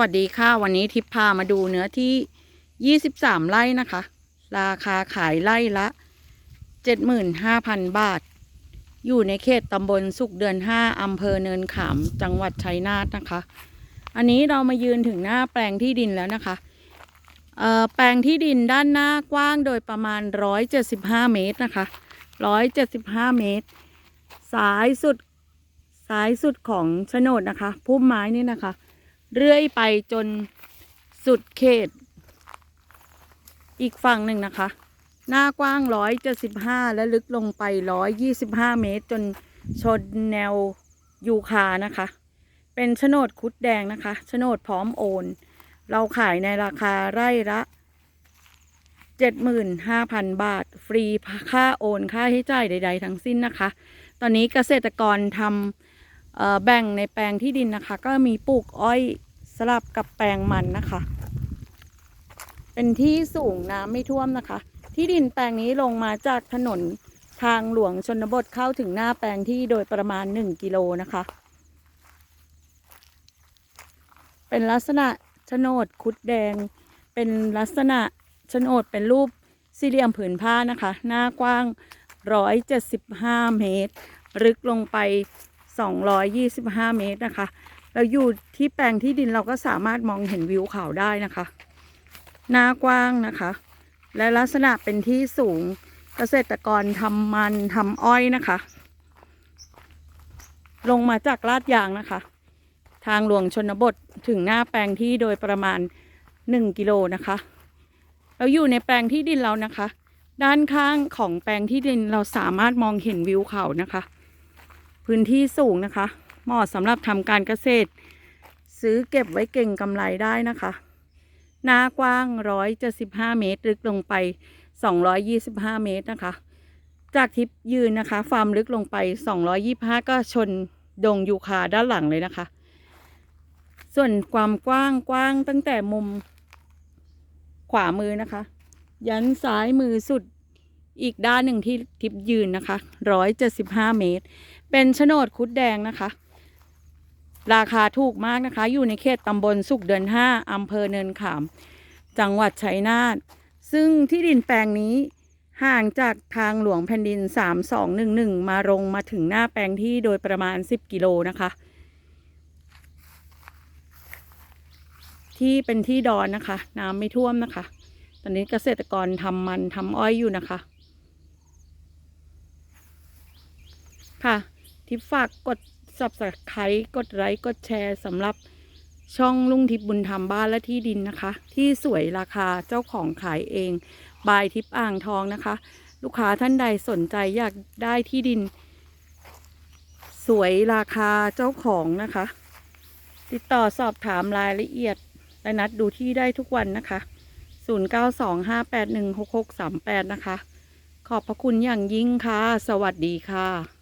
วัสดีค่ะ วันนี้ทิพย์พามาดูเนื้อที่ 23 ไร่นะคะ ราคาขายไร่ละ 75,000 บาท อยู่ในเขตตำบลสุขเดือน 5อำเภอเนินขาม จังหวัดชัยนาทนะคะ อันนี้เรามายืนถึงหน้าแปลงที่ดินแล้วนะคะเอ่อแปลงที่ดินด้านหน้ากว้างโดยประมาณ 175 เมตรนะคะ 175 เมตรสายสุดสายสุดของโฉนดนะคะ พุ่มไม้นี่นะคะ เรื่อยไปจนสุดเขต อีกฝั่งหนึ่งนะคะ หน้ากว้าง 175 และลึกลงไป 125 เมตร จนชนแนวยูคานะคะ เป็นโฉนดคุดแดงนะคะโฉนดพร้อมโอน เราขายในราคาไร่ละ 75,000 บาท ฟรีค่าโอนค่าใช้จ่ายใด ๆ ทั้งสิ้นนะคะ ตอนนี้เกษตรกรทำแบ่งในแปลงที่ดินนะคะ ก็มีปลูกอ้อย สลับกับแปลงมันนะคะ เป็นที่สูงน้ำไม่ท่วมนะคะ ที่ดินแปลงนี้ลงมาจากถนนทางหลวงชนบทเข้าถึงหน้าแปลงที่โดยประมาณ 1 กิโลนะคะ เป็นลักษณะโฉนดคุดแดง เป็นลักษณะโฉนดเป็นรูปสี่เหลี่ยมผืนผ้านะคะ หน้ากว้าง 175 เมตร ลึกลงไป 225 เมตรนะคะ เราอยู่ที่แปลงที่ดินเราก็สามารถมองเห็นวิวเขาได้นะคะ หน้ากว้างนะคะ และลักษณะเป็นที่สูงเกษตรกรทำมันทำอ้อยนะคะ ลงมาจากลาดยางนะคะ ทางหลวงชนบทถึงหน้าแปลงที่โดยประมาณ 1 กิโลนะคะ เราอยู่ในแปลงที่ดินเรานะคะ ด้านข้างของแปลงที่ดินเราสามารถมองเห็นวิวเขานะคะ พื้นที่สูงนะคะ เหมาะสำหรับทำการเกษตร ซื้อเก็บไว้เก่งกำไรได้นะคะ หน้ากว้าง 175 เมตร ลึกลงไป 225 เมตรนะคะ จากทิปยืนนะคะความลึกลงไป 225 ก็ชนดงยูคาด้านหลังเลยนะคะ ส่วนความกว้างกว้างตั้งแต่มุมขวามือนะคะ ยันซ้ายมือสุดอีกด้านหนึ่งที่ทิปยืนนะคะ 175 เมตร เป็นโฉนดคุดแดงนะคะ ราคาถูกมากนะคะ อยู่ในเขตตำบลสุขเดือน5อำเภอเนินขาม จังหวัดชัยนาทซึ่งที่ดินแปลงนี้ห่างจากทางหลวงแผ่นดิน 3211 มาลงมาถึงหน้าแปลงที่โดยประมาณ 10 กิโลนะคะ ที่เป็นที่ดอนนะคะ น้ำไม่ท่วมนะคะ ตอนนี้เกษตรกรทำมันทำอ้อยอยู่นะคะ ค่ะ ทิปฝากกด subscribe กดไลค์กดแชร์สำหรับช่องลุงทิพย์บุญธรรมบ้านและที่ดินนะคะ ที่สวยราคาเจ้าของขายเอง บายทิพย์อ่างทองนะคะ ลูกค้าท่านใดสนใจอยากได้ที่ดิน สวยราคาเจ้าของนะคะ ติดต่อสอบถามรายละเอียดและนัดดูที่ได้ทุกวันนะคะ 0925816638 นะคะ ขอบพระคุณอย่างยิ่งค่ะ สวัสดีค่ะ